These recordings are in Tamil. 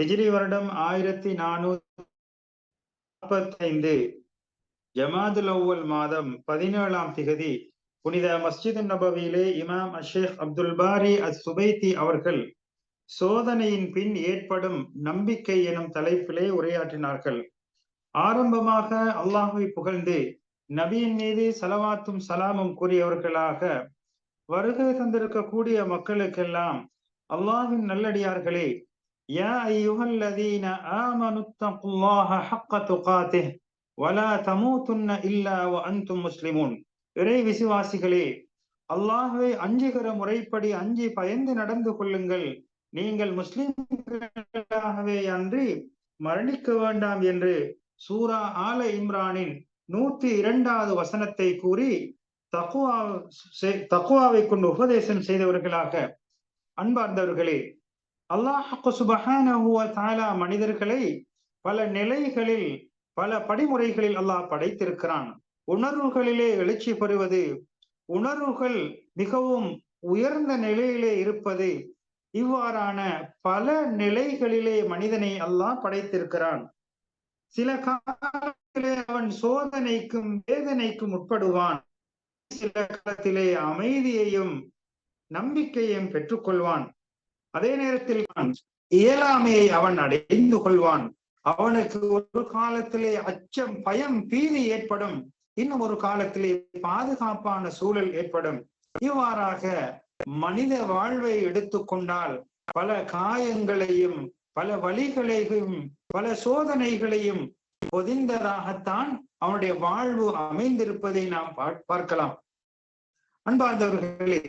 ஹிஜ்ரி வருடம் ஆயிரத்தி நானூத்தி நாற்பத்தைந்து. ஜமாதுல் அவ்வல் மாதம் பதினேழாம் திகதி புனித மஸ்ஜித் நபவியிலே இமாம் அஷேக் அப்துல் பாரி அஸ் சுபைத்தி அவர்கள் சோதனையின் பின் ஏற்படும் நம்பிக்கை எனும் தலைப்பிலே உரையாற்றினார்கள். ஆரம்பமாக அல்லாஹுவை புகழ்ந்து நபியின் மீது சலவாத்தும் சலாமும் கூறியவர்களாக வருகை தந்திருக்கக்கூடிய மக்களுக்கெல்லாம் அல்லாஹின் நல்லடியார்களே يا أيها الذين آمنوا اتقوا الله حق تقاته ولا இல்லா إلا وأنتم مسلمون இறை விசுவாசிகளே அல்லாஹுவை அஞ்சுகிற முறைப்படி அஞ்சி பயந்து நடந்து கொள்ளுங்கள் நீங்கள் முஸ்லிம்களாகவே அன்றி மரணிக்க வேண்டாம் என்று சூரா ஆல இம்ரானின் நூத்தி இரண்டாவது வசனத்தை கூறி தக்குவா தக்குவாவை கொண்டு உபதேசம் செய்தவர்களாக அன்பார்ந்தவர்களே அல்லாஹு சுபஹான மனிதர்களை பல நிலைகளில் பல படிமுறைகளில் அல்லாஹ் படைத்திருக்கிறான். உணர்வுகளிலே எழுச்சி பெறுவது உணர்வுகள் மிகவும் உயர்ந்த நிலையிலே இருப்பது இவ்வாறான பல நிலைகளிலே மனிதனை அல்லாஹ் படைத்திருக்கிறான். சில காலத்திலே அவன் சோதனைக்கும் வேதனைக்கும் உட்படுவான். சில காலத்திலே அமைதியையும் நம்பிக்கையும் பெற்றுக்கொள்வான். அதே நேரத்தில் இயலாமையை அவன் அடைந்து கொள்வான். அவனுக்கு ஒரு காலத்திலே அச்சம் பயம் பீதி ஏற்படும். இன்னும் ஒரு காலத்திலே பாதுகாப்பான சூழல் ஏற்படும். இவ்வாறாக மனித வாழ்வை எடுத்துக்கொண்டால் பல காயங்களையும் பல வழிகளையும் பல சோதனைகளையும் பொதிந்ததாகத்தான் அவனுடைய வாழ்வு அமைந்திருப்பதை நாம் பார்க்கலாம். அன்பார்ந்தவர்களே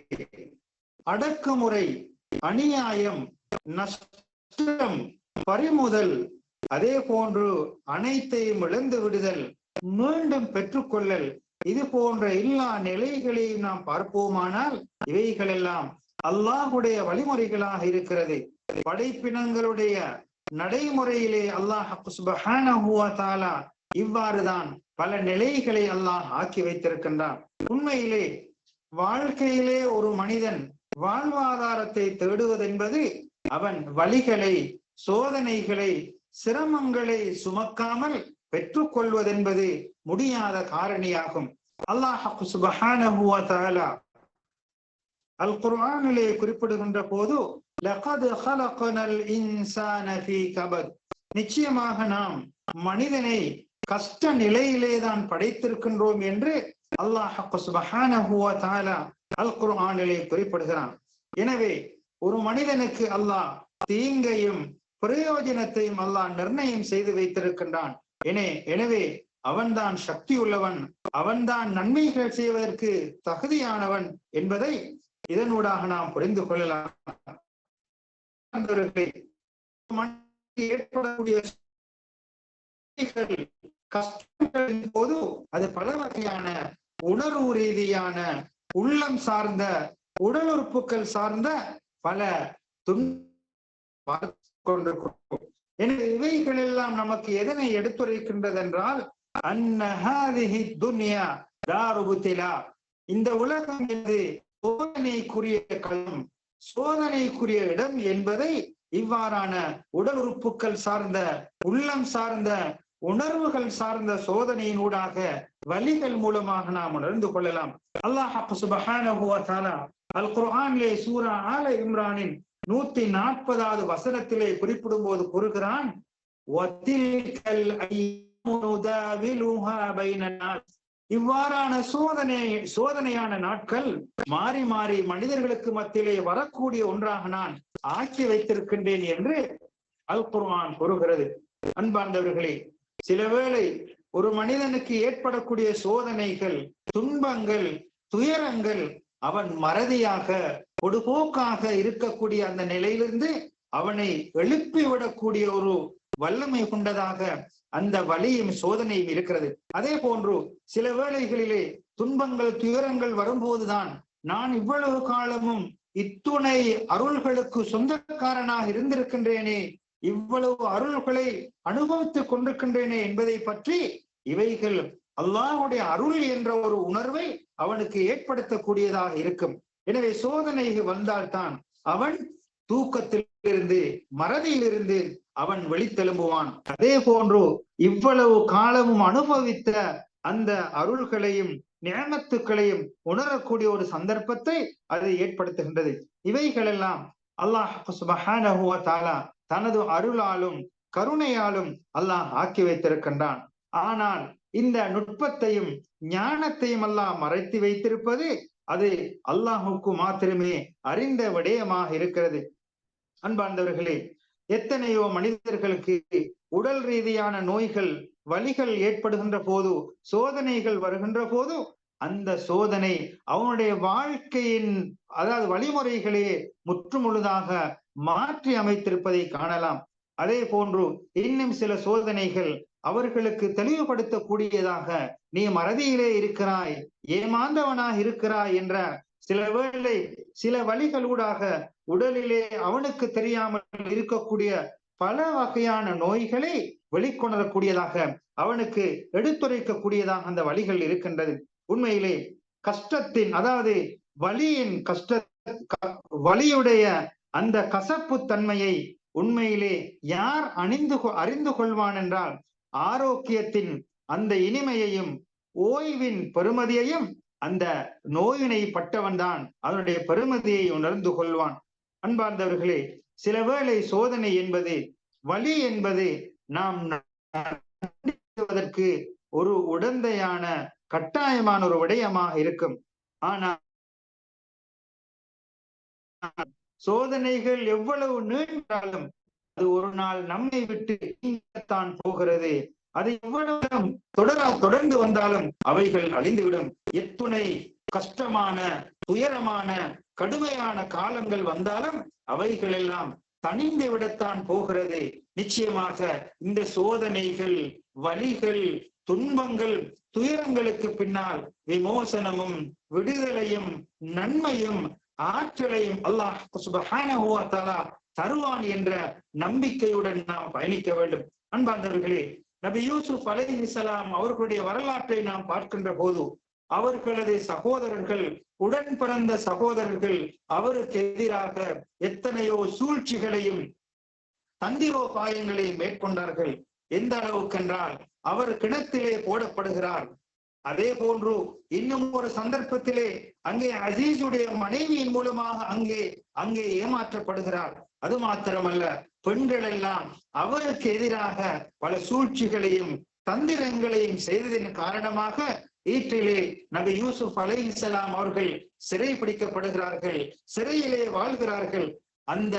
அடக்குமுறை அநியாயம் நஷ்டம் பறிமுதல் அதே போன்று அனைத்தையும் இழந்து விடுதல் மீண்டும் பெற்றுக்கொள்ளல் இது போன்ற எல்லா நிலைகளையும் நாம் பார்ப்போமானால் இவைகளெல்லாம் அல்லாஹுடைய வழிமுறைகளாக இருக்கிறது. படைப்பினங்களுடைய நடைமுறையிலே அல்லாஹ் இவ்வாறுதான் பல நிலைகளை அல்லாஹ் ஆக்கி வைத்திருக்கின்றான். உண்மையிலே வாழ்க்கையிலே ஒரு மனிதன் வாழ்வாதாரத்தை தேடுவதென்பது அவன் வழிகளை சோதனைகளை சிரமங்களை சுமக்காமல் பெற்றுக்கொள்வதென்பது முடியாத காரணியாகும். அல்லாஹ் சுபஹான அல் குர்ஆனிலே குறிப்பிடுகின்ற போது நிச்சயமாக நாம் மனிதனை கஷ்ட நிலையிலே தான் படைத்திருக்கின்றோம் என்று அல்லாஹ் அல் குர்ஆனிலே குறிப்பிடுகிறான். எனவே ஒரு மனிதனுக்கு அல்லாஹ் தீங்கையும் பிரயோஜனத்தையும் அல்லாஹ் நிர்ணயம் செய்து வைத்திருக்கின்றான். எனவே எனவே அவன்தான் சக்தி உள்ளவன் அவன்தான் நன்மைகள் செய்வதற்கு தகுதியானவன் என்பதை இதனூடாக நாம் புரிந்து கொள்ளலாம். ஏற்படக்கூடிய கஷ்டங்களின் போது அது பல வகையான உணர்வு ரீதியான உள்ளம் சார்ந்த உடல் உறுப்புகள் சார்ந்த பல கொண்டிருக்கிறோம் எனவே இவைகள் எல்லாம் நமக்கு எதனை எடுத்துரைக்கின்றது என்றால் அன்னஹாதிஹி துன்யா தாருபுத்திலா இந்த உலகம் என்று சோதனைக்குரிய களம் சோதனைக்குரிய இடம் என்பதை இவ்வாறான உடல் உறுப்புகள் சார்ந்த உள்ளம் சார்ந்த உணர்வுகள் சார்ந்த சோதனையினூடாக வழிகள் மூலமாக நாம் உணர்ந்து கொள்ளலாம். அல்லாஹ் சுபஹானஹு அல் குர்ஆனிலே சூரா ஆல இம்ரானின் நூத்தி நாற்பதாவது வசனத்திலே குறிப்பிடும் போது கூறுகிறான் இவ்வாறான சோதனை சோதனையான நாட்கள் மாறி மாறி மனிதர்களுக்கு மத்தியிலே வரக்கூடிய ஒன்றாக நான் ஆக்கி வைத்திருக்கின்றேன் என்று அல் குர்ஆன் கூறுகிறது. அன்பார்ந்தவர்களே சில வேளை ஒரு மனிதனுக்கு ஏற்படக்கூடிய சோதனைகள் துன்பங்கள் துயரங்கள் அவன் மறதியாக பொடுபோக்காக இருக்கக்கூடிய அந்த நிலையிலிருந்து அவனை எழுப்பிவிடக்கூடிய ஒரு வல்லமை கொண்டதாக அந்த வழியும் சோதனையும் இருக்கிறது. அதே போன்று சில வேளைகளிலே துன்பங்கள் துயரங்கள் வரும்போதுதான் நான் இவ்வளவு காலமும் இத்துணை அருள்களுக்கு சொந்தக்காரனாக இருந்திருக்கின்றேனே இவ்வளவு அருள்களை அனுபவித்துக் கொண்டிருக்கின்றேனே என்பதை பற்றி இவைகள் அல்லாஹுடைய அருள் என்ற ஒரு உணர்வை அவனுக்கு ஏற்படுத்தக்கூடியதாக இருக்கும். எனவே சோதனைக்கு வந்தால்தான் அவன் தூக்கத்திலிருந்து மறதியிலிருந்து அவன் வெளித்தெலும்புவான் அதே போன்று இவ்வளவு காலமும் அனுபவித்த அந்த அருள்களையும் நியமத்துக்களையும் உணரக்கூடிய ஒரு சந்தர்ப்பத்தை அது ஏற்படுத்துகின்றது. இவைகளெல்லாம் அல்லாஹ் சுபஹானஹு தனது அருளாலும் கருணையாலும் அல்லாஹ் ஆக்கி வைத்திருக்கின்றான். ஆனால் இந்த நுட்பத்தையும் ஞானத்தையும் அல்லாஹ் மறைத்து வைத்திருப்பது அது அல்லாஹுக்கு மாத்திரமே அறிந்த விடயமாக இருக்கிறது. அன்பார்ந்தவர்களே எத்தனையோ மனிதர்களுக்கு உடல் ரீதியான நோய்கள் வலிகள் ஏற்படுகின்ற போது சோதனைகள் வருகின்ற போது அந்த சோதனை அவனுடைய வாழ்க்கையின் அதாவது வழிமுறைகளே முற்றுமுழுதாக மாற்றி அமைத்திருப்பதை காணலாம். அதே போன்று இன்னும் சில சோதனைகள் அவர்களுக்கு தெளிவுபடுத்தக்கூடியதாக நீ மறதியிலே இருக்கிறாய் ஏமாந்தவனாக இருக்கிறாய் என்ற சில வேளை சில வழிகளூடாக உடலிலே அவனுக்கு தெரியாமல் இருக்கக்கூடிய பல வகையான நோய்களை வெளிக்கொணரக்கூடியதாக அவனுக்கு எடுத்துரைக்கக்கூடியதாக அந்த வழிகள் இருக்கின்றது. உண்மையிலே கஷ்டத்தின் அதாவது வலியின் கஷ்ட வலியுடைய அந்த கசப்பு தன்மையை உண்மையிலே யார் அணிந்து அறிந்து கொள்வான் என்றால் ஆரோக்கியத்தின் அந்த இனிமையையும் ஓய்வின் பெருமதியையும் அந்த நோயினை பட்டவன் தான் அதனுடைய பெருமதியை உணர்ந்து கொள்வான். அன்பார்ந்தவர்களே சில வேளை சோதனை என்பது வலி என்பது நாம் ஒரு உடந்தையான கட்டாயமான ஒரு விடயமாக இருக்கும். ஆனால் சோதனைகள் எவ்வளவு நீண்டாலும் அது ஒரு நாள் நம்மை விட்டு தான் போகிறது. அது எவ்வளவு தொடர தொடர்ந்து வந்தாலும் அவைகள் அழிந்துவிடும். எத்துணை கஷ்டமான துயரமான கடுமையான காலங்கள் வந்தாலும் அவைகள் எல்லாம் தனிந்து விடத்தான் போகிறது. நிச்சயமாக இந்த சோதனைகள் வலிகள் துன்பங்கள் துயரங்களுக்கு பின்னால் விமோசனமும் விடுதலையும் நன்மையும் ஆற்றலையும் அல்லாஹ் சுபஹானஹு தருவான் என்ற நம்பிக்கையுடன் நாம் பயணிக்க வேண்டும். அன்பார்ந்தவர்களே நபி யூசுப் அலைஹிஸ்ஸலாம் அவர்களுடைய வரலாற்றை நாம் பார்க்கின்ற போது அவர்களது சகோதரர்கள் உடன் பிறந்த சகோதரர்கள் அவருக்கு எதிராக எத்தனையோ சூழ்ச்சிகளையும் தந்திரோபாயங்களையும் மேற்கொண்டார்கள். எந்த அளவுக்கு என்றால் அவர் கிணத்திலே போடப்படுகிறார். அதே போன்று இன்னும் ஒரு சந்தர்ப்பத்திலே அங்கே அசீஸுடைய மனைவியின் மூலமாக அங்கே அங்கே ஏமாற்றப்படுகிறார் அது மாத்திரமல்ல பெண்கள் எல்லாம் அவருக்கு எதிராக பல சூழ்ச்சிகளையும் தந்திரங்களையும் செய்ததின் காரணமாக ஈற்றிலே நபி யூசுப் அலைஹிஸ்ஸலாம் அவர்கள் சிறை பிடிக்கப்படுகிறார்கள் சிறையிலே வாழ்கிறார்கள். அந்த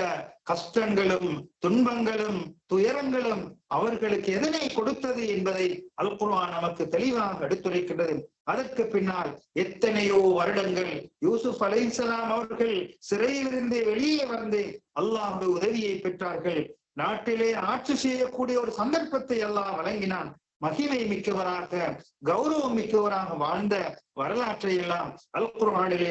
கஷ்டங்களும் துன்பங்களும் துயரங்களும் அவர்களுக்கு எதனை கொடுத்தது என்பதை அல்குர்வான் நமக்கு தெளிவாக எடுத்துரைக்கின்றது. அதற்கு பின்னால் எத்தனையோ வருடங்கள் யூசுப் அலைசலாம் அவர்கள் சிறையிலிருந்து வெளியே வந்து அல்லாஹுடைய உதவியை பெற்றார்கள். நாட்டிலே ஆட்சி செய்யக்கூடிய ஒரு சந்தர்ப்பத்தை எல்லாம் வழங்கினான். மகிமை மிக்கவராக கௌரவம் மிக்கவராக வாழ்ந்த வரலாற்றை எல்லாம் அல்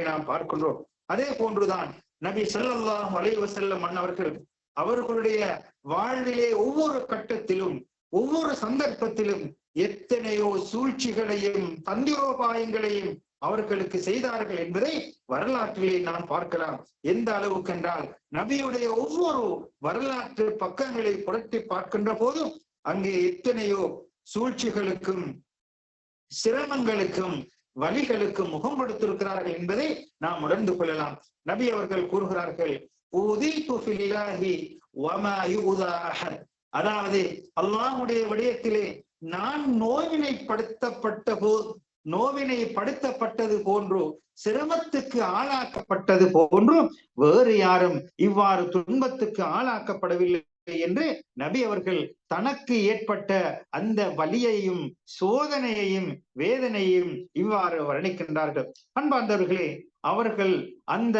நாம் பார்க்கின்றோம். அதே போன்றுதான் நபி ஸல்லல்லாஹு அலைஹி வஸல்லம் அன்னவர்கள் அவர்களுடைய வாழ்விலே ஒவ்வொரு கட்டத்திலும் ஒவ்வொரு சந்தர்ப்பத்திலும் எத்தனையோ சூழ்ச்சிகளையும் தந்திரோபாயங்களையும் அவர்களுக்கு செய்தார்கள் என்பதை வரலாற்றிலே நாம் பார்க்கலாம். எந்த அளவுக்கு என்றால் நபியுடைய ஒவ்வொரு வரலாற்று பக்கங்களை புரட்டி பார்க்கின்ற போதும் அங்கே எத்தனையோ சூழ்ச்சிகளுக்கும் சிரமங்களுக்கும் வழிகளுக்கு முகம் கொடுத்திருக்கிறார்கள் என்பதை நாம் உணர்ந்து கொள்ளலாம். நபி அவர்கள் கூறுகிறார்கள் அதாவது அல்லாஹுடைய விடயத்திலே நான் நோவினைப்படுத்தப்பட்ட போ நோவினை படுத்தப்பட்டது போன்றோ சிரமத்துக்கு ஆளாக்கப்பட்டது போன்றும் வேறு யாரும் இவ்வாறு துன்பத்துக்கு ஆளாக்கப்படவில்லை. என்று நபி அவர்கள் தனக்கு ஏற்பட்ட அந்த வலியையும் சோதனையையும் வேதனையும் இவ்வாறு வர்ணிக்கின்றார்கள். அன்பார்ந்தவர்களே அவர்கள் அந்த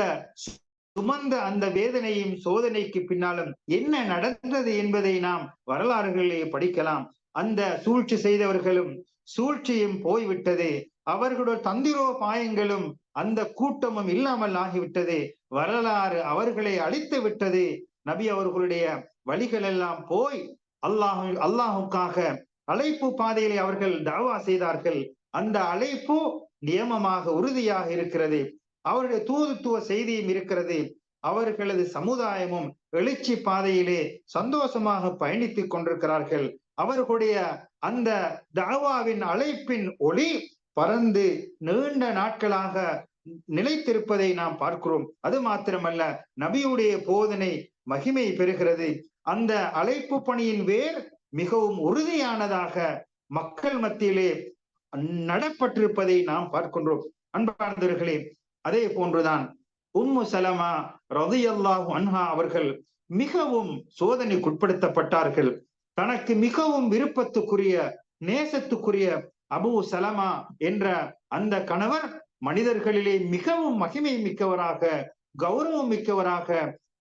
சுமந்த அந்த வேதனையும் சோதனைக்கு பின்னாலும் என்ன நடந்தது என்பதை நாம் வரலாறுகளிலே படிக்கலாம். அந்த சூழ்ச்சி செய்தவர்களும் சூழ்ச்சியும் போய்விட்டது. அவர்களோட தந்திரோபாயங்களும் அந்த கூட்டமும் இல்லாமல் ஆகிவிட்டது. வரலாறு அவர்களை அழித்து விட்டது. நபி அவர்களுடைய வழிகள் எல்லாம் போய் அல்லாஹு அல்லாஹுக்காக அழைப்பு பாதையிலே அவர்கள் தாவா செய்தார்கள். அந்த அழைப்பு நியமமாக உறுதியாக இருக்கிறது. அவருடைய தூதுத்துவ செய்தியும் இருக்கிறது. அவர்களது சமுதாயமும் எழுச்சி பாதையிலே சந்தோஷமாக பயணித்துக் கொண்டிருக்கிறார்கள். அவர்களுடைய அந்த தாவாவின் அழைப்பின் ஒளி பறந்து நீண்ட நாட்களாக நிலைத்திருப்பதை நாம் பார்க்கிறோம். அது மாத்திரமல்ல நபியுடைய போதனை மகிமை பெறுகிறது. அந்த அழைப்பு பணியின் வேர் மிகவும் உறுதியானதாக மக்கள் மத்தியிலே நடப்பட்டிருப்பதை நாம் பார்க்கின்றோம். அன்பார்ந்தவர்களே அதே போன்றுதான் உம்மு சலமா ரதியல்லாஹு அன்ஹா அவர்கள் மிகவும் சோதனைக்குட்படுத்தப்பட்டார்கள் தனக்கு மிகவும் விருப்பத்துக்குரிய நேசத்துக்குரிய அபு சலமா என்ற அந்த கணவர் மனிதர்களிலே மிகவும் மகிமை மிக்கவராக கௌரவம் மிக்கவராக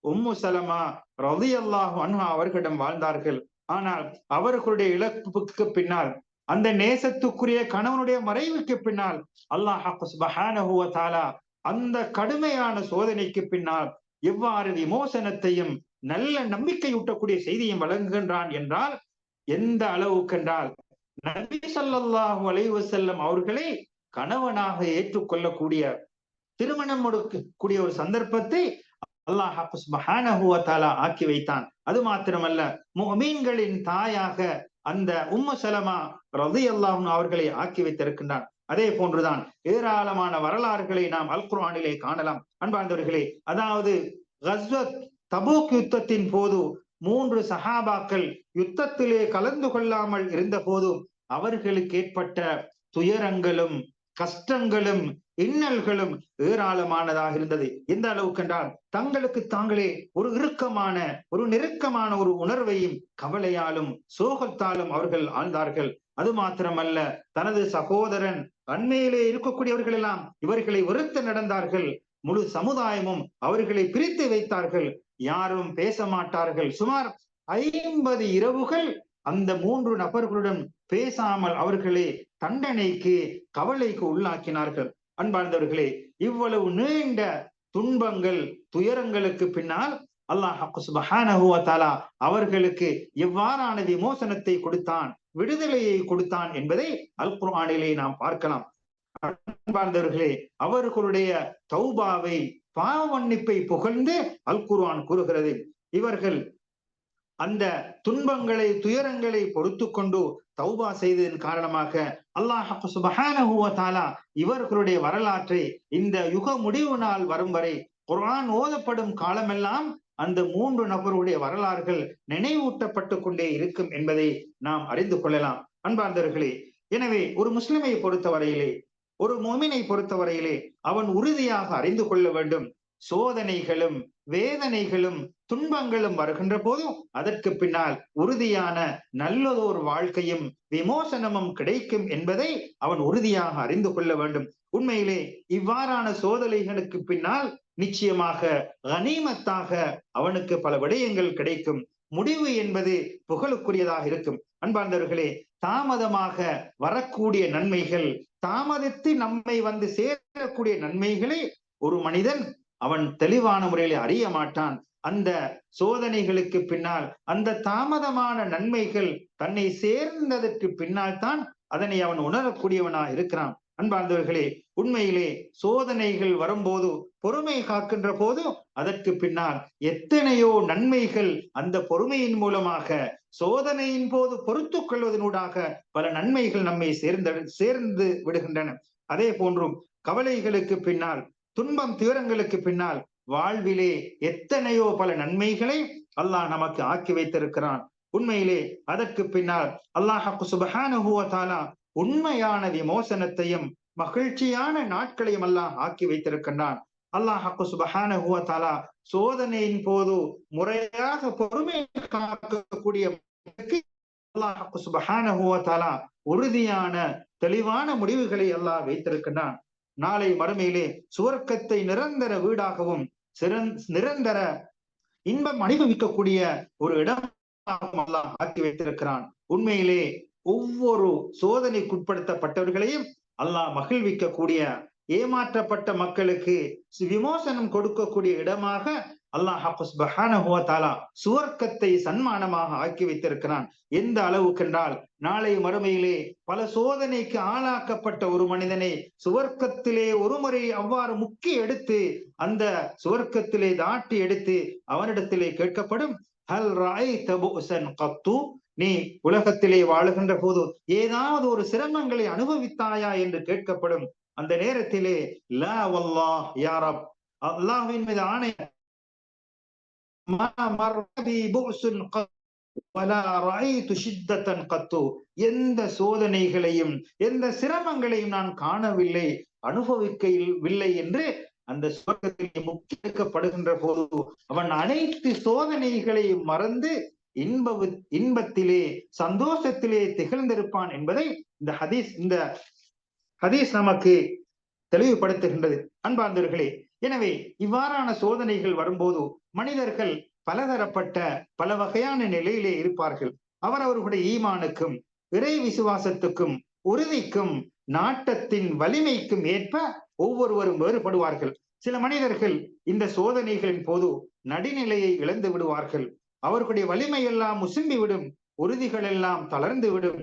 உம்மு சலமா ரதி அல்லாஹ் அன்ஹா அவர்களிடம் வாழ்ந்தார்கள். ஆனால் அவர்களுடைய இழப்புக்கு பின்னால் அந்த நேசத்துக்குரிய கணவனுடைய மறைவுக்கு பின்னால் அல்லாஹ் அந்த கடுமையான சோதனைக்கு பின்னால் எவ்வாறு விமோசனத்தையும் நல்ல நம்பிக்கையூட்டக்கூடிய செய்தியும் வழங்குகின்றான் என்றால் எந்த அளவுக்கு என்றால் நபி சல்லாஹூ அலைவு செல்லம் அவர்களை கணவனாக ஏற்றுக்கொள்ளக்கூடிய திருமணம் கொடுக்கக்கூடிய ஒரு சந்தர்ப்பத்தை அல்லாஹ் ஆக்கி வைத்தான். அது மாத்திரமல்ல மீன்களின் தாயாக அந்த உம்ம சலமா ரதி அல்லாஹ் அவர்களை ஆக்கி வைத்திருக்கின்றான். அதே போன்றுதான் ஏராளமான வரலாறுகளை நாம் அல் குர்ஆனிலே காணலாம். அன்பார்ந்தவர்களே அதாவது கஸ்வத் தபூக் யுத்தத்தின் போது மூன்று சஹாபாக்கள் யுத்தத்திலே கலந்து கொள்ளாமல் இருந்த போதும் அவர்களுக்கு ஏற்பட்ட துயரங்களும் கஷ்டங்களும் இன்னல்களும் ஏராளமானதாக இருந்தது. எந்த அளவுக்கு என்றால் தங்களுக்கு தாங்களே ஒரு இறுக்கமான ஒரு நெருக்கமான ஒரு உணர்வையும் கவலையாலும் சோகத்தாலும் அவர்கள் ஆழ்ந்தார்கள். அது மாத்திரமல்ல தனது சகோதரன் அண்மையிலே இருக்கக்கூடியவர்கள் எல்லாம் இவர்களை வெறுத்து நடந்தார்கள். முழு சமுதாயமும் அவர்களை பிரித்து வைத்தார்கள். யாரும் பேச மாட்டார்கள். சுமார் ஐம்பது இரவுகள் அந்த மூன்று நபர்களுடன் பேசாமல் அவர்களை தண்டனைக்கு கவலைக்கு உள்ளாக்கினார்கள். அன்பார்ந்தவர்களே இவ்வளவு நீண்ட துன்பங்கள் துயரங்களுக்கு பின்னால் அல்லாஹ் அவர்களுக்கு எவ்வாறான விமோசனத்தை கொடுத்தான் விடுதலையை கொடுத்தான் என்பதை அல் குர்ஆனிலே நாம் பார்க்கலாம். அன்பார்ந்தவர்களே அவர்களுடைய தௌபாவை பாவ மன்னிப்பை புகழ்ந்து அல் குர்ஆன் கூறுகிறது. இவர்கள் அந்த துன்பங்களை துயரங்களை பொறுத்து கொண்டு தௌபா செய்ததன் காரணமாக அல்லாஹ் சுபஹானஹுவ இவர்களுடைய வரலாற்றை இந்த யுக முடிவு நாள் வரும் வரை குரான் ஓதப்படும் காலமெல்லாம் அந்த மூன்று நபருடைய வரலாறுகள் நினைவூட்டப்பட்டு கொண்டே இருக்கும் என்பதை நாம் அறிந்து கொள்ளலாம். அன்பார்ந்தவர்களே எனவே ஒரு முஸ்லிமை பொறுத்தவரையிலே ஒரு மோமினை பொறுத்தவரையிலே அவன் உறுதியாக அறிந்து கொள்ள வேண்டும். சோதனைகளும் வேதனைகளும் துன்பங்களும் வருகின்ற போதும் அதற்கு பின்னால் உறுதியான நல்லதோர் வாழ்க்கையும் விமோசனமும் கிடைக்கும் என்பதை அவன் உறுதியாக அறிந்து கொள்ள வேண்டும். உண்மையிலே இவ்வாறான சோதனைகளுக்கு பின்னால் நிச்சயமாக கனிமத்தாக அவனுக்கு பல விடயங்கள் கிடைக்கும். முடிவு என்பது புகழுக்குரியதாக இருக்கும். அன்பார்ந்தவர்களே தாமதமாக வரக்கூடிய நன்மைகள் தாமதித்து நம்மை வந்து சேரக்கூடிய நன்மைகளை ஒரு மனிதன் அவன் தெளிவான முறையில் அறிய மாட்டான். அந்த சோதனைகளுக்கு பின்னால் அந்த தாமதமான நன்மைகள் தன்னை சேர்ந்ததற்கு பின்னால் தான் அதனை அவன் உணரக்கூடியவனா இருக்கிறான். அன்பார்ந்தவர்களே உண்மையிலே சோதனைகள் வரும்போது பொறுமை காக்கின்ற போது அதற்கு பின்னால் எத்தனையோ நன்மைகள் அந்த பொறுமையின் மூலமாக சோதனையின் போது பொறுத்து கொள்வதனூடாக பல நன்மைகள் நம்மை சேர்ந்த சேர்ந்து விடுகின்றன. அதே போன்றும் கவலைகளுக்கு பின்னால் துன்பம் துயரங்களுக்கு பின்னால் வாழ்விலே எத்தனையோ பல நன்மைகளை அல்லாஹ் நமக்கு ஆக்கி வைத்திருக்கிறான். உண்மையிலே அதற்கு பின்னால் அல்லாஹாக்கு சுபஹானுவத்தாலா உண்மையான விமோசனத்தையும் மகிழ்ச்சியான நாட்களையும் அல்லாஹ் ஆக்கி வைத்திருக்கின்றான். அல்லாஹாக்கு சுபஹானுவத்தாலா சோதனையின் போது முறையாக பொறுமை காக்கக்கூடிய அல்லாஹாக்கு சுபஹானுவத்தாலா உறுதியான தெளிவான முடிவுகளை அல்லாஹ் வைத்திருக்கின்றான். நாளை மறுமையிலே சுவர்க்கத்தை நிரந்தர வீடாகவும் சிறந் நிரந்தர இன்பம் அனுபவிக்கக்கூடிய ஒரு இடம் அல்லாஹ் ஆக்கி வைத்திருக்கிறான். உண்மையிலே ஒவ்வொரு சோதனைக்குட்படுத்தப்பட்டவர்களையும் அல்லாஹ் மகிழ்விக்கக்கூடிய ஏமாற்றப்பட்ட மக்களுக்கு விமோசனம் கொடுக்கக்கூடிய இடமாக அல்லாஹ் சுவர்க்கத்தை சன்மானமாக ஆக்கி வைத்திருக்கிறான். எந்த அளவுக்கென்றால் நாளை மறுமையிலே பல சோதனைக்கு ஆளாக்கப்பட்ட ஒரு மனிதனை சுவர்க்கத்திலே ஒரு முறை அவ்வாறு முக்கி எடுத்து அந்த சுவர்க்கத்திலே தாட்டி எடுத்து அவனிடத்திலே கேட்கப்படும் ஹல் ராய் தபுசன் கத்து? நீ உலகத்திலே வாழுகின்ற போது ஏதாவது ஒரு சிரமங்களை அனுபவித்தாயா என்று கேட்கப்படும். அந்த நேரத்திலே லா வல்லாஹ் யாரப் அல்லாஹ்வின் மீது ஆணை எந்த சோதனைகளையும் எந்த சிரமங்களையும் நான் காணவில்லை அனுபவிக்கவில்லை என்று அந்த சுவர்க்கத்தில் முக்கியப்படுகின்ற போது அவன் அனைத்து சோதனைகளையும் மறந்து இன்ப இன்பத்திலே சந்தோஷத்திலே திகழ்ந்திருப்பான் என்பதை இந்த ஹதீஸ் இந்த ஹதீஸ் நமக்கு தெளிவுபடுத்துகின்றது. அன்பார்ந்தவர்களே எனவே இவ்வாறான சோதனைகள் வரும்போது மனிதர்கள் பலதரப்பட்ட பல வகையான நிலையிலே இருப்பார்கள். அவர் அவர்களுடைய ஈமானுக்கும் இறை விசுவாசத்துக்கும் உறுதிக்கும் நாட்டத்தின் வலிமைக்கும் ஏற்ப ஒவ்வொருவரும் வேறுபடுவார்கள். சில மனிதர்கள் இந்த சோதனைகளின் போது நடுநிலையை இழந்து விடுவார்கள். அவர்களுடைய வலிமை எல்லாம் முசும்பிவிடும் உறுதிகள் எல்லாம் தளர்ந்து விடும்.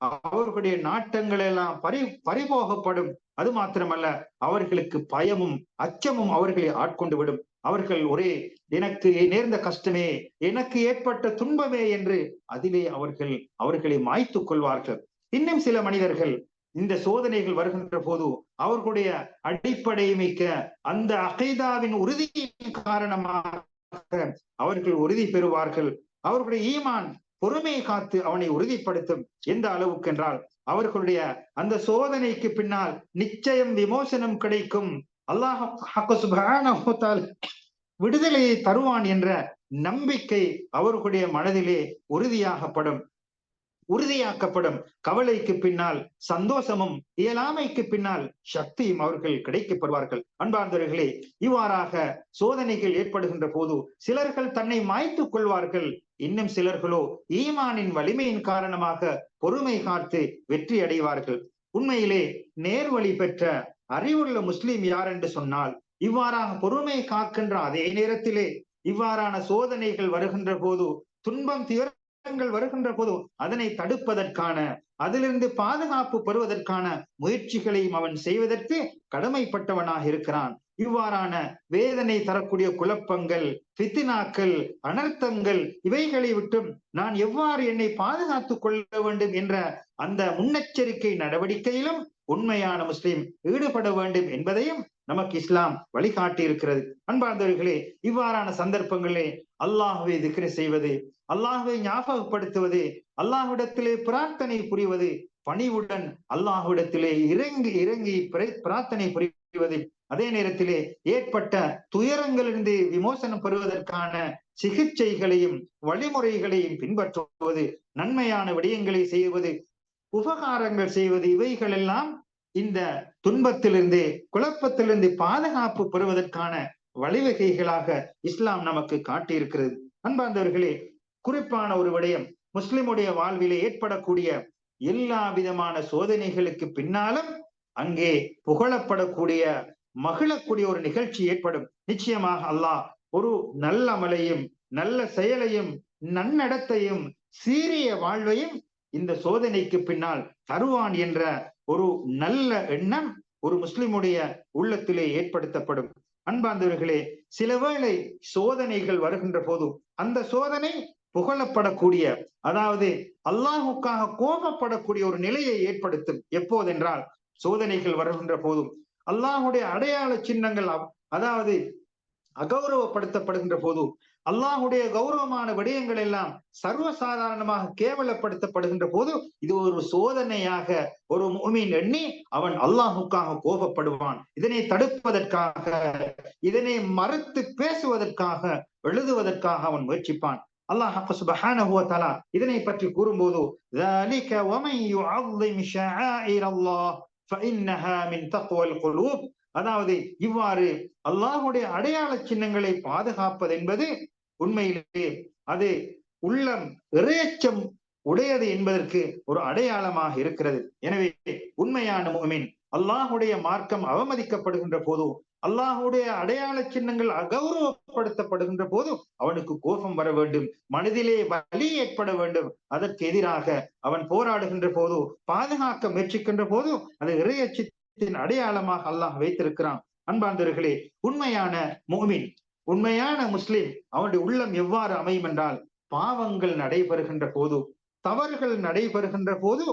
அவர்களுடைய நாட்டங்கள் எல்லாம் பறி பறிபோகப்படும் அது மாத்திரமல்ல அவர்களுக்கு பயமும் அச்சமும் அவர்களை ஆட்கொண்டு விடும். அவர்கள் ஒரே எனக்கு நேர்ந்த கஷ்டமே எனக்கு ஏற்பட்ட துன்பமே என்று அதிலே அவர்கள் அவர்களை மாய்த்துக் கொள்வார்கள். இன்னும் சில மனிதர்கள் இந்த சோதனைகள் வருகின்ற போது அவர்களுடைய அடிப்படை மிக்க அந்த அகைதாவின் உறுதியின் காரணமாக அவர்கள் உறுதி பெறுவார்கள். அவர்களுடைய ஈமான் பொறுமையை காத்து அவனை உறுதிப்படுத்தும். எந்த அளவுக்கு என்றால் அவர்களுடைய அந்த சோதனைக்கு பின்னால் நிச்சயம் விமோசனம் கிடைக்கும். அல்லாஹ் விடுதலையை தருவான் என்ற நம்பிக்கை அவர்களுடைய மனதிலே உறுதியாகப்படும். உறுதியாக்கப்படும். கவலைக்கு பின்னால் சந்தோஷமும் இயலாமைக்கு பின்னால் சக்தியும் அவர்கள் கிடைக்கப்படுவார்கள் அன்பார்ந்தவர்களே இவ்வாறாக சோதனைகள் ஏற்படுகின்ற போது சிலர்கள் தன்னை மாய்த்துக் கொள்வார்கள். இன்னும் சிலர்களோ ஈமானின் வலிமையின் காரணமாக பொறுமை காத்து வெற்றி அடைவார்கள். உண்மையிலே நேர்வழி பெற்ற அறிவுள்ள முஸ்லிம் யார் என்று சொன்னால் இவ்வாறாக பொறுமை காக்கின்ற அதே நேரத்திலே இவ்வாறான சோதனைகள் வருகின்ற போது துன்பம் தீவிரங்கள் வருகின்ற போது அதனை தடுப்பதற்கான அதிலிருந்து பாதுகாப்பு பெறுவதற்கான முயற்சிகளையும் அவன் செய்வதற்கு கடமைப்பட்டவனாக இருக்கிறான். இவ்வாறான வேதனை தரக்கூடிய குழப்பங்கள் பித்தினாக்கள் அனர்த்தங்கள் இவைகளை விட்டும் நான் எவ்வாறு என்னை பாதுகாத்துக் கொள்ள வேண்டும் என்ற அந்த முன்னெச்சரிக்கை நடவடிக்கையிலும் உண்மையான முஸ்லிம் ஈடுபட வேண்டும் என்பதையும் நமக்கு இஸ்லாம் வழிகாட்டி இருக்கிறது அன்பார்ந்தவர்களே இவ்வாறான சந்தர்ப்பங்களே அல்லாஹுவை திக்ரி செய்வது அல்லாஹுவை ஞாபகப்படுத்துவது அல்லாஹ்விடத்திலே பிரார்த்தனை புரிவது பணிவுடன் அல்லாஹ்விடத்திலே இறங்கி இறங்கி பிரார்த்தனை புரிவது அதே நேரத்திலே ஏற்பட்ட துயரங்களிலிருந்து விமோசனம் பெறுவதற்கான சிகிச்சைகளையும் வழிமுறைகளையும் பின்பற்றுவது நன்மையான விடயங்களை செய்வது உபகாரங்கள் செய்வது இவைகள் எல்லாம் இந்த துன்பத்திலிருந்து குழப்பத்திலிருந்து பாதுகாப்பு பெறுவதற்கான வழிவகைகளாக இஸ்லாம் நமக்கு காட்டியிருக்கிறது. அன்பார்ந்தவர்களே குறிப்பான ஒரு விடயம் முஸ்லிமுடைய வாழ்விலே ஏற்படக்கூடிய எல்லா விதமான சோதனைகளுக்கு பின்னாலும் அங்கே புகழப்படக்கூடிய மகிழக்கூடிய ஒரு நிகழ்ச்சி ஏற்படும். நிச்சயமாக அல்லாஹ் ஒரு நல்ல அமலையும் நல்ல செயலையும் நன்னடத்தையும் சீரிய வாழ்வையும் இந்த சோதனைக்கு பின்னால் தருவான் என்ற ஒரு நல்ல எண்ணம் ஒரு முஸ்லிமுடைய உள்ளத்திலே ஏற்படுத்தப்படும். அன்பாந்தவர்களே சிலவேளை சோதனைகள் வருகின்ற போது அந்த சோதனை புகழப்படக்கூடிய அதாவது அல்லாஹுக்காக கோபப்படக்கூடிய ஒரு நிலையை ஏற்படுத்தும். எப்போதென்றால் சோதனைகள் வருகின்ற போதும் அல்லாஹுடைய அடையாள சின்னங்கள் அதாவது அகௌரவப்படுத்தப்படுகின்ற போது அல்லாஹுடைய கௌரவமான விடயங்கள் எல்லாம் சர்வசாதாரணமாக கேவலப்படுத்தப்படுகின்ற போது இது ஒரு சோதனையாக ஒரு மூமின் எண்ணி அவன் அல்லாஹுக்காக கோபப்படுவான். இதனை தடுப்பதற்காக இதனை மறுத்து பேசுவதற்காக எழுதுவதற்காக அவன் முயற்சிப்பான். அல்லாஹ் சுபஹானஹு இதனை பற்றி கூறும்போது அதாவது இவ்வாறு அல்லாஹுடைய அடையாள சின்னங்களை பாதுகாப்பது என்பது உண்மையிலே அது உள்ளம் இறையச்சம் உடையது என்பதற்கு ஒரு அடையாளமாக இருக்கிறது. எனவே உண்மையான முகமின் அல்லாஹுடைய மார்க்கம் அவமதிக்கப்படுகின்ற போது அல்லாஹுடைய அடையாள சின்னங்கள் அகௌரவப்படுத்தப்படுகின்ற போது அவனுக்கு கோபம் வர வேண்டும். மனதிலே வலி ஏற்பட வேண்டும். அதற்கு எதிராக அவன் போராடுகின்ற போது பாதுகாக்க முயற்சிக்கின்ற போது அது இறையச்சத்தின் அடையாளமாக அல்லாஹ் வைத்திருக்கிறான். அன்பாந்தர்களே உண்மையான மோமின் உண்மையான முஸ்லிம் அவனுடைய உள்ளம் எவ்வாறு அமையும் என்றால் பாவங்கள் நடைபெறுகின்ற போது தவறுகள் நடைபெறுகின்ற போது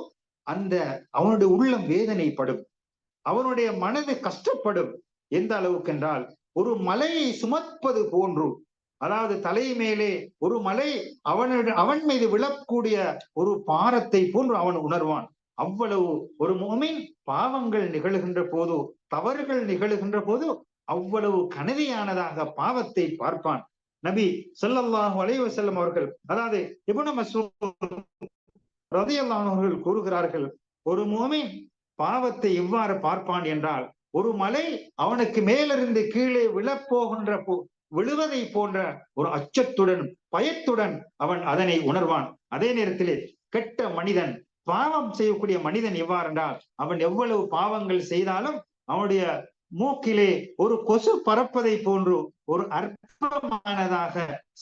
அந்த அவனுடைய உள்ளம் வேதனைப்படும். அவனுடைய மனது கஷ்டப்படும். எந்த அளவுக்கு என்றால் ஒரு மலையை சுமப்பது போன்று. அதாவது தலை மேலே ஒரு மலை அவன அவன் மீது விழக்கூடிய ஒரு பாரத்தை போன்று அவன் உணர்வான். அவ்வளவு ஒரு முகமின் பாவங்கள் நிகழுகின்ற போது தவறுகள் நிகழுகின்ற போது அவ்வளவு கனதியானதாக பாவத்தை பார்ப்பான். நபி சொல்லல்லாஹு அலைவசல்லம் அவர்கள் அதாவது இபுன மசூத் அவர்கள் கூறுகிறார்கள் ஒரு முகமின் பாவத்தை எவ்வாறு பார்ப்பான் என்றால் ஒரு மலை அவனுக்கு மேலிருந்து கீழே விழப்போகின்ற போ விழுவதை போன்ற ஒரு அச்சத்துடன் பயத்துடன் அவன் அதனை உணர்வான். அதே நேரத்திலே கெட்ட மனிதன் பாவம் செய்யக்கூடிய மனிதன் எவ்வாறு என்றால் அவன் எவ்வளவு பாவங்கள் செய்தாலும் அவனுடைய மூக்கிலே ஒரு கொசு பறப்பதை போன்று ஒரு அற்பமானதாக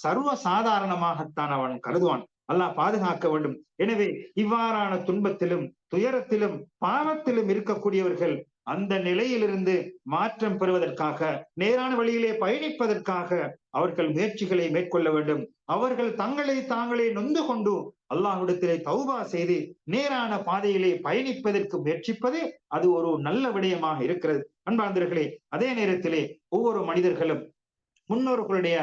சர்வ சாதாரணமாகத்தான் அவன் கருதுவான். அல்லாஹ் பாதுகாக்க வேண்டும். எனவே இவ்வாறான துன்பத்திலும் துயரத்திலும் பாவத்திலும் இருக்கக்கூடியவர்கள் அந்த நிலையிலிருந்து மாற்றம் பெறுவதற்காக நேரான வழியிலே பயணிப்பதற்காக அவர்கள் முயற்சிகளை மேற்கொள்ள வேண்டும். அவர்கள் தங்களை தாங்களே நொந்து கொண்டு அல்லாஹ்விடத்திலே தௌபா செய்து நேரான பாதையிலே பயணிப்பதற்கு முயற்சிப்பது அது ஒரு நல்ல விடயமாக இருக்கிறது. அன்பாந்தர்களே அதே நேரத்திலே ஒவ்வொரு மனிதர்களும் முன்னோர்களுடைய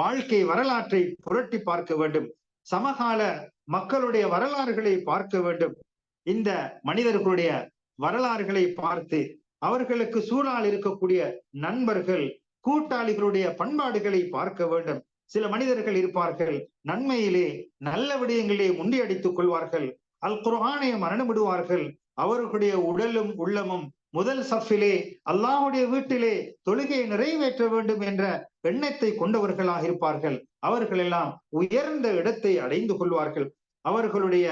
வாழ்க்கை வரலாற்றை புரட்டி பார்க்க வேண்டும். சமகால மக்களுடைய வரலாறுகளை பார்க்க வேண்டும். இந்த மனிதர்களுடைய வரலாறுகளை பார்த்து அவர்களுக்கு சூழால் இருக்கக்கூடிய நண்பர்கள் கூட்டாளிகளுடைய பண்பாடுகளை பார்க்க வேண்டும். சில மனிதர்கள் இருப்பார்கள் நன்மையிலே நல்ல விடயங்களே முண்டியடித்துக் கொள்வார்கள். அல் குர்ஆனை மரணமிடுவார்கள் அவர்களுடைய உடலும் உள்ளமும் முதல் சஃபிலே அல்லாஹுடைய வீட்டிலே தொழுகையை நிறைவேற்ற வேண்டும் என்ற எண்ணத்தை கொண்டவர்களாக இருப்பார்கள். அவர்கள் எல்லாம் உயர்ந்த இடத்தை அடைந்து கொள்வார்கள். அவர்களுடைய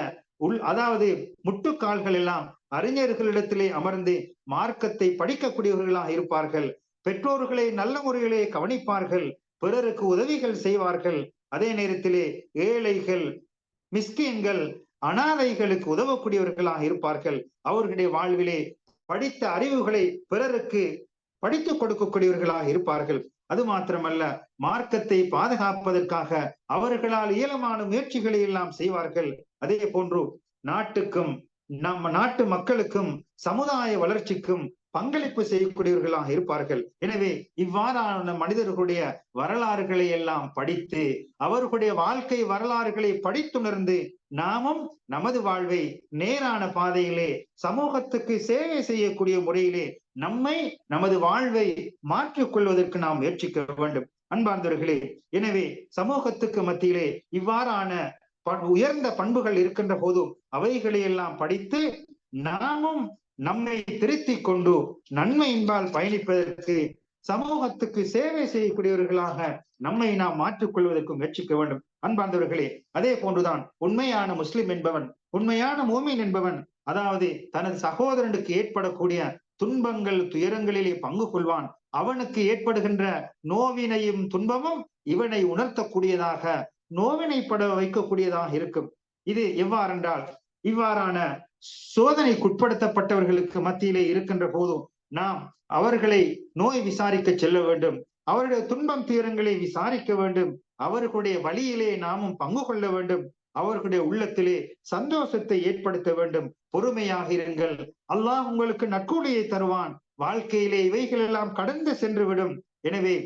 உள் அதாவது முட்டுக்கால்கள் எல்லாம் அறிஞர்களிடத்திலே அமர்ந்து மார்க்கத்தை படிக்கக்கூடியவர்களாக இருப்பார்கள். பெற்றோர்களை நல்ல முறையிலே கவனிப்பார்கள். பிறருக்கு உதவிகள் செய்வார்கள். அதே நேரத்திலே ஏழைகள் மிஸ்கின்கள் அனாதைகளுக்கு உதவக்கூடியவர்களாக இருப்பார்கள். அவர்களுடைய வாழ்விலே படித்த அறிவுகளை பிறருக்கு படித்துக் கொடுக்கக்கூடியவர்களாக இருப்பார்கள். அது மாத்திரமல்ல மார்க்கத்தை பாதுகாப்பதற்காக அவர்களால் இயலமான முயற்சிகளை எல்லாம் செய்வார்கள். அதே போன்று நாட்டுக்கும் நம்ம நாட்டு மக்களுக்கும் சமுதாய வளர்ச்சிக்கும் பங்களிப்பு செய்யக்கூடியவர்களாக இருப்பார்கள். எனவே இவ்வாறான மனிதர்களுடைய வரலாறுகளை எல்லாம் படித்து அவர்களுடைய வாழ்க்கை வரலாறுகளை படித்துணர்ந்து நாமும் நமது வாழ்வை நேரான பாதையிலே சமூகத்துக்கு சேவை செய்யக்கூடிய முறையிலே நம்மை நமது வாழ்வை மாற்றிக் கொள்வதற்கு நாம் முயற்சிக்க வேண்டும். அன்பார்ந்தவர்களே எனவே சமூகத்துக்கு மத்தியிலே இவ்வாறான உயர்ந்த பண்புகள் இருக்கின்ற போதும் அவைகளையெல்லாம் படித்து நாமும் நம்மை திருத்திக் கொண்டு நன்மை என்பால் பயணிப்பதற்கு சமூகத்துக்கு சேவை செய்யக்கூடியவர்களாக நம்மை நாம் மாற்றிக்கொள்வதற்கு முயற்சிக்க வேண்டும். அன்பார்ந்தவர்களே அதே போன்றுதான் உண்மையான முஸ்லிம் என்பவன் உண்மையான மூமின் என்பவன் அதாவது தனது சகோதரனுக்கு ஏற்படக்கூடிய துன்பங்கள் துயரங்களிலே பங்கு கொள்வான். அவனுக்கு ஏற்படுகின்ற நோவினையும் துன்பமும் இவனை உணர்த்தக்கூடியதாக நோவினைப்பட வைக்கக்கூடியதாக இருக்கும். இது எவ்வாறென்றால் இவ்வாறான சோதனைக்குட்படுத்தப்பட்டவர்களுக்கு மத்தியிலே இருக்கின்ற போதும் நாம் அவர்களை நோய் விசாரிக்க செல்ல வேண்டும். அவருடைய துன்பம் தீரங்களை விசாரிக்க வேண்டும். அவர்களுடைய வழியிலே நாமும் பங்கு கொள்ள வேண்டும். அவர்களுடைய உள்ளத்திலே சந்தோஷத்தை ஏற்படுத்த வேண்டும். பொறுமையாக இருங்கள். அல்லாஹ் உங்களுக்கு நற்கூலியை தருவான். வாழ்க்கையிலே இவைகள் எல்லாம் கடந்து சென்று விடும் எனவே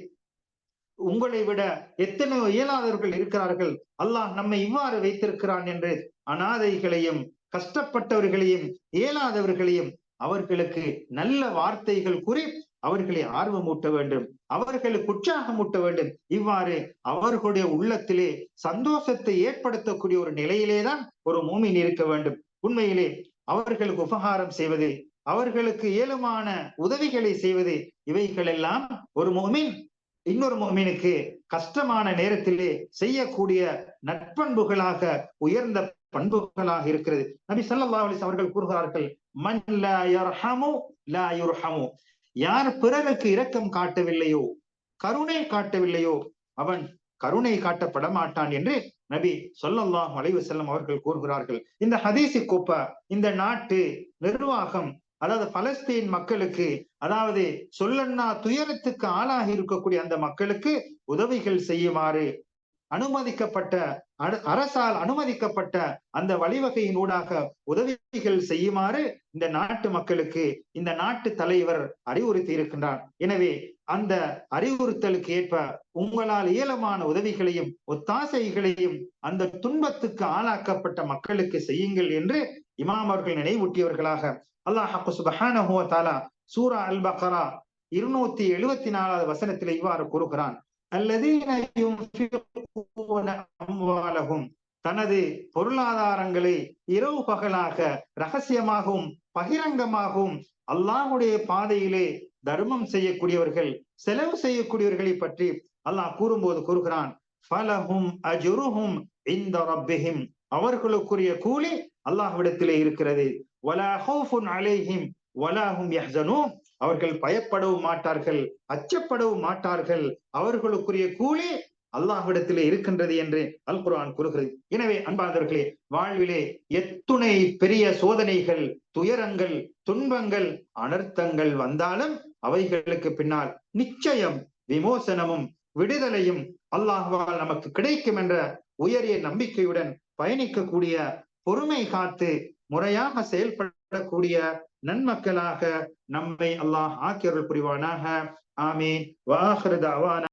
உங்களை விட எத்தனையோ இயலாதவர்கள் இருக்கிறார்கள். அல்லாஹ் நம்மை இவ்வாறு வைத்திருக்கிறான் என்று அனாதைகளையும் கஷ்டப்பட்டவர்களையும் இயலாதவர்களையும் அவர்களுக்கு நல்ல வார்த்தைகள் கூறி அவர்களை ஆர்வமூட்ட வேண்டும். அவர்களுக்கு உற்சாகமூட்ட வேண்டும். இவ்வாறு அவர்களுடைய உள்ளத்திலே சந்தோஷத்தை ஏற்படுத்தக்கூடிய ஒரு நிலையிலேதான் ஒரு மூமின் இருக்க வேண்டும். உண்மையிலே அவர்களுக்கு உபகாரம் செய்வது அவர்களுக்கு இயலுமான உதவிகளை செய்வது இவைகள் எல்லாம் ஒரு மூமின் இன்னொரு முகமீனுக்கு கஷ்டமான நேரத்திலே செய்யக்கூடிய நட்பண்புகளாக உயர்ந்த பண்புகளாக இருக்கிறது. நபி சல்லா அலிஸ் அவர்கள் கூறுகிறார்கள் மன் லா யர்ஹமு லா யுர்ஹமு. யார் பிறருக்கு இரக்கம் காட்டவில்லையோ கருணை காட்டவில்லையோ அவன் கருணை காட்டப்பட மாட்டான் என்று நபி சொல்லல்லாஹ் அலைவசல்லம் அவர்கள் கூறுகிறார்கள். இந்த ஹதீசி கோப்ப இந்த நாட்டு நிர்வாகம் அதாவது பலஸ்தீன் மக்களுக்கு அதாவது சொல்லன்னா துயரத்துக்கு ஆளாகி இருக்கக்கூடிய அந்த மக்களுக்கு உதவிகள் செய்யுமாறு அனுமதிக்கப்பட்ட அரசால் அனுமதிக்கப்பட்ட அந்த வழிவகையின் ஊடாக உதவிகள் செய்யுமாறு இந்த நாட்டு மக்களுக்கு இந்த நாட்டு தலைவர் அறிவுறுத்தி இருக்கின்றார். எனவே அந்த அறிவுறுத்தலுக்கு ஏற்ப உங்களால் இயலமான உதவிகளையும் ஒத்தாசைகளையும் அந்த துன்பத்துக்கு ஆளாக்கப்பட்ட மக்களுக்கு செய்யுங்கள் என்று இமாம் அவர்கள் நினைவூட்டியவர்களாக அல்லாஹ் சுபஹானஹு தாலா சூரா அல் பக்ரா இருநூத்தி எழுபத்தி நாலாவது வசனத்தில் இவ்வாறு கூறுகிறான். அல்லதீன தனது பொருளாதாரங்களை இரவு பகலாக ரகசியமாகவும் பகிரங்கமாகவும் அல்லாஹுடைய பாதையிலே தர்மம் செய்யக்கூடியவர்கள் செலவு செய்யக்கூடியவர்களை பற்றி அல்லாஹ் கூறும்போது கூறுகிறான். பலஹும் அஜுருஹும் இந்த ரப்பிஹிம் அவர்களுக்குரிய கூலி அல்லாஹ்விடத்திலே இருக்கிறது. அலைஹிம் வலாஹும் யஹ்சனும் அவர்கள் பயப்படவும் மாட்டார்கள் அச்சப்படவும் மாட்டார்கள். அவர்களுக்குரிய கூலி அல்லாஹ்விடத்திலே இருக்கின்றது என்று அல் குரான் கூறுகிறது. எனவே அன்பாதவர்களே வாழ்விலே எத்துணை பெரிய சோதனைகள் துயரங்கள் துன்பங்கள் அனர்த்தங்கள் வந்தாலும் அவைகளுக்கு பின்னால் நிச்சயம் விமோசனமும் விடுதலையும் அல்லாஹ்வால் நமக்கு கிடைக்கும் என்ற உயரிய நம்பிக்கையுடன் பயணிக்கக்கூடிய பொறுமை காத்து முறையாக செயல்படக்கூடிய நன்மக்களாக நம்மை அல்லாஹ் ஆக்கியருள் புரிவானாக. ஆமீன். வாஹ்ருதாவான